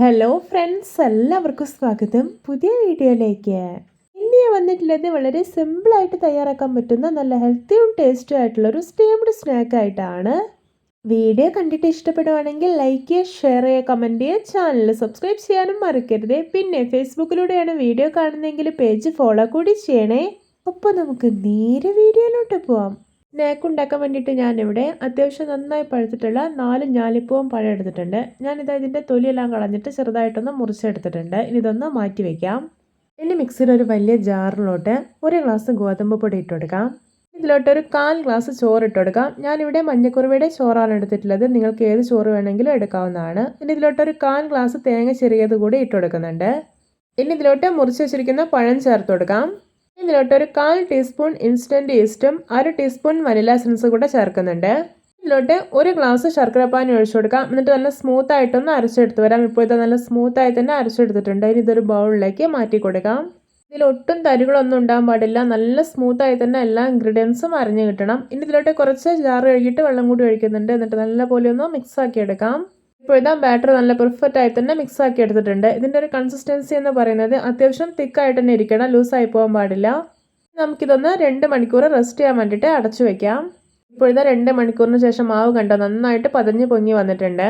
Hello friends എല്ലാവർക്കും സ്വാഗതം. പുതിയ വീഡിയോയിലേക്ക്. ഇന്ന് ഞാൻ വന്നിട്ടുള്ളത് വളരെ സിമ്പിളായിട്ട് തയ്യാറാക്കാൻ പറ്റുന്ന നല്ല ഹെൽത്തിയും ടേസ്റ്റും ആയിട്ടുള്ള ഒരു സ്റ്റീംഡ് സ്നാക്ക് ആയിട്ടാണ്. വീഡിയോ കണ്ടിട്ട് ഇഷ്ടപ്പെടുവാണെങ്കിൽ ലൈക്ക് ചെയ്യുക ഷെയർ ചെയ്യുക കമന്റ് ചെയ്യുക ചാനൽ സബ്സ്ക്രൈബ് ചെയ്യാനും മറക്കരുത്. പിന്നെ ഫേസ്ബുക്കിലൂടെയാണ് വീഡിയോ കാണുന്നതെങ്കിൽ പേജ് ഫോളോ കൂടി ചെയ്യണേ. അപ്പോൾ നമുക്ക് നേരെ വീഡിയോയിലോട്ട് പോവാം. സ്നാക്ക് ഉണ്ടാക്കാൻ വേണ്ടിയിട്ട് ഞാനിവിടെ അത്യാവശ്യം നന്നായി പഴുത്തിട്ടുള്ള നാല് ഞാലിപ്പൂവും പഴം എടുത്തിട്ടുണ്ട്. ഞാനിത് ഇതിന്റെ തൊലിയെല്ലാം കളഞ്ഞിട്ട് ചെറുതായിട്ടൊന്ന് മുറിച്ചെടുത്തിട്ടുണ്ട്. ഇനി ഇതൊന്ന് മാറ്റി വയ്ക്കാം ഇനി മിക്സിയിൽ ഒരു വലിയ ജാറിലോട്ട് ഒരു ഗ്ലാസ് ഗോതമ്പ് പൊടി ഇട്ട് കൊടുക്കാം ഇതിലോട്ട് ഒരു കാൽ ഗ്ലാസ് ചോറ് ഇട്ട് കൊടുക്കാം ഞാനിവിടെ മഞ്ഞക്കുറുവയുടെ ചോറാണ് എടുത്തിട്ടുള്ളത്. നിങ്ങൾക്ക് ഏത് ചോറ് വേണമെങ്കിലും എടുക്കാവുന്നതാണ്. ഇനി ഇതിലോട്ട് ഒരു കാൽ ഗ്ലാസ് തേങ്ങ ചെറിയത് കൂടി ഇട്ട് കൊടുക്കുന്നുണ്ട് ഇനി ഇതിലോട്ട് മുറിച്ച് വെച്ചിരിക്കുന്ന പഴം ചേർത്ത് കൊടുക്കാം ഇതിലോട്ട് ഒരു കാൽ ടീസ്പൂൺ ഇൻസ്റ്റന്റ് ഈസ്റ്റും അര ടീസ്പൂൺ വനില എസൻസ് കൂടെ ചേർക്കുന്നുണ്ട്. ഇതിലോട്ട് ഒരു ഗ്ലാസ് ശർക്കര പാനി ഒഴിച്ചു കൊടുക്കാം. എന്നിട്ട് നല്ല സ്മൂത്ത് ആയിട്ടൊന്ന് അരച്ചെടുത്ത് വരാം. ഇപ്പോൾ ഇത് നല്ല സ്മൂത്ത് ആയി തന്നെ അരച്ചെടുത്തിട്ടുണ്ട്. ഇനി ഇതൊരു ബൗളിലേക്ക് മാറ്റി കൊടുക്കാം. ഇതിൽ ഒട്ടും തരികളൊന്നും ഉണ്ടാകാൻ പാടില്ല. നല്ല സ്മൂത്ത് ആയി തന്നെ എല്ലാ ഇൻഗ്രീഡിയൻസും അരഞ്ഞു കിട്ടണം. ഇനി ഇതിലോട്ട് കുറച്ച് ജാർ കഴുകിയിട്ട് വെള്ളം കൂടി ഒഴിക്കുന്നുണ്ട്. എന്നിട്ട് നല്ലപോലെ ഒന്ന് മിക്സ് ആക്കി എടുക്കാം. ഇപ്പോൾ ഇതാ ബാറ്റർ നല്ല പെർഫെക്റ്റ് ആയി തന്നെ മിക്സ് ആക്കി എടുത്തിട്ടുണ്ട്. ഇതിന്റെ ഒരു കൺസിസ്റ്റൻസി എന്ന് പറയുന്നത് അത്യാവശ്യം തിക്കായിട്ട് തന്നെ ഇരിക്കണം. ലൂസായി പോകാൻ പാടില്ല. നമുക്കിതൊന്ന് രണ്ട് മണിക്കൂർ റെസ്റ്റ് ചെയ്യാൻ വേണ്ടിയിട്ട് അടച്ചു വെക്കാം. ഇപ്പോൾ ഇതാ രണ്ട് മണിക്കൂറിന് ശേഷം മാവ് കണ്ടോ നന്നായിട്ട് പതഞ്ഞ് പൊങ്ങി വന്നിട്ടുണ്ട്.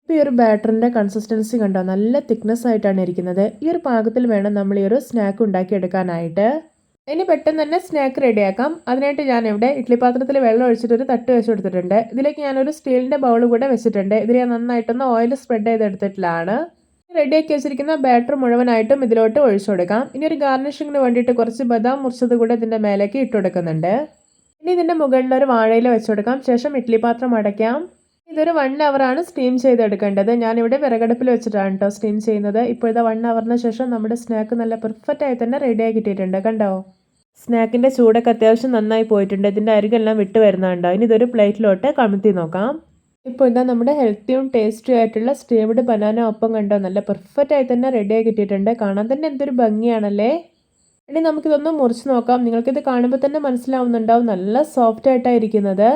ഇപ്പോൾ ഈ ഒരു ബാറ്ററിന്റെ കൺസിസ്റ്റൻസി കണ്ടോ നല്ല തിക്നെസ് ആയിട്ടാണ് ഇരിക്കുന്നത്. ഈ ഒരു പാകത്തിൽ വേണം നമ്മൾ ഈ ഒരു സ്നാക്ക് ഉണ്ടാക്കി എടുക്കാനായിട്ട് ഇനി പെട്ടെന്ന് തന്നെ സ്നാക്ക് റെഡിയാക്കാം അതിനായിട്ട് ഞാൻ ഇവിടെ ഇഡ്ഡലി പാത്രത്തിൽ വെള്ളം ഒഴിച്ചിട്ട് ഒരു തട്ട് വെച്ച് കൊടുത്തിട്ടുണ്ട്. ഇതിലേക്ക് ഞാനൊരു സ്റ്റീലിന്റെ ബൗൾ കൂടെ വെച്ചിട്ടുണ്ട്. ഇതിൽ ഞാൻ നന്നായിട്ടൊന്ന് ഓയിൽ സ്പ്രെഡ് ചെയ്തെടുത്തിട്ടുള്ളതാണ് റെഡിയാക്കി വെച്ചിരിക്കുന്ന ബാറ്റർ മുഴുവനായിട്ടും ഇതിലോട്ട് ഒഴിച്ചു കൊടുക്കാം. ഇനി ഒരു ഗാർണിഷിങ്ങിന് വേണ്ടിയിട്ട് കുറച്ച് ബദാം മുറിച്ചത് കൂടെ ഇതിന്റെ മേലേക്ക് ഇട്ട് കൊടുക്കുന്നുണ്ട്. ഇനി ഇതിന്റെ മുകളിൽ ഒരു വാഴയിൽ വെച്ച് കൊടുക്കാം. ശേഷം ഇഡ്ഡലി പാത്രം അടയ്ക്കാം. ഇതൊരു വൺ അവറാണ് സ്റ്റീം ചെയ്തെടുക്കേണ്ടത്. ഞാനിവിടെ വിറകടുപ്പിൽ വെച്ചിട്ടാണ് കേട്ടോ സ്റ്റീം ചെയ്യുന്നത്. ഇപ്പോഴത്തെ വൺ അവറിന് ശേഷം നമ്മുടെ സ്നാക്ക് നല്ല പെർഫെക്റ്റ് ആയി തന്നെ റെഡിയായി കിട്ടിയിട്ടുണ്ട്. കണ്ടോ? സ്നാക്കിന്റെ ചൂടൊക്കെ അത്യാവശ്യം നന്നായി പോയിട്ടുണ്ട്. ഇതിന്റെ അരികെല്ലാം വിട്ട് വരുന്നുണ്ടോ. ഇനി ഇതൊരു പ്ലേറ്റിലോട്ട് കമഴ്ത്തി നോക്കാം. ഇപ്പോൾ ഇതാ നമ്മുടെ ഹെൽത്തിയും ടേസ്റ്റിയും ആയിട്ടുള്ള സ്റ്റീംഡ് ബനാന ഒപ്പം കണ്ടോ? നല്ല പെർഫെക്റ്റ് ആയി തന്നെ റെഡിയായി കിട്ടിയിട്ടുണ്ട്. കാണാൻ തന്നെ എന്തൊരു ഭംഗിയാണല്ലേ? ഇനി നമുക്കിതൊന്ന് മുറിച്ച് നോക്കാം. നിങ്ങൾക്കിത് കാണുമ്പോൾ തന്നെ മനസ്സിലാവുന്നുണ്ടാവും. നല്ല സോഫ്റ്റ് ആയിട്ടാണ് ഇരിക്കുന്നത്.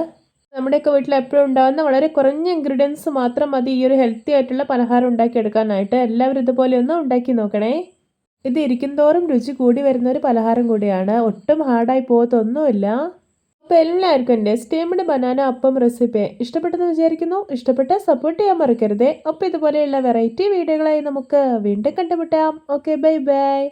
നമ്മുടെയൊക്കെ വീട്ടിൽ എപ്പോഴും ഉണ്ടാകുന്ന വളരെ കുറഞ്ഞ ഇൻഗ്രീഡിയൻസ് മാത്രം മതി. ഈ ഒരു ഹെൽത്തി ആയിട്ടുള്ള പലഹാരം ഉണ്ടാക്കിയെടുക്കാനായിട്ട്. എല്ലാവരും ഇതുപോലെ ഒന്ന് ഉണ്ടാക്കി നോക്കണേ. ഇത് ഇരിക്കുന്തോറും രുചി കൂടി വരുന്ന ഒരു പലഹാരം കൂടിയാണ്. ഒട്ടും ഹാർഡായി പോകത്തൊന്നുമില്ല അപ്പോൾ എല്ലാവർക്കും എന്റെ സ്റ്റീംഡ് ബനാന അപ്പം റെസിപ്പി ഇഷ്ടപ്പെട്ടെന്ന് വിചാരിക്കുന്നു. ഇഷ്ടപ്പെട്ട സപ്പോർട്ട് ചെയ്യാൻ മറക്കരുതേ. അപ്പോൾ ഇതുപോലെയുള്ള വെറൈറ്റി വീഡിയോകളായി നമുക്ക് വീണ്ടും കണ്ടുമുട്ടാം. Okay bye bye.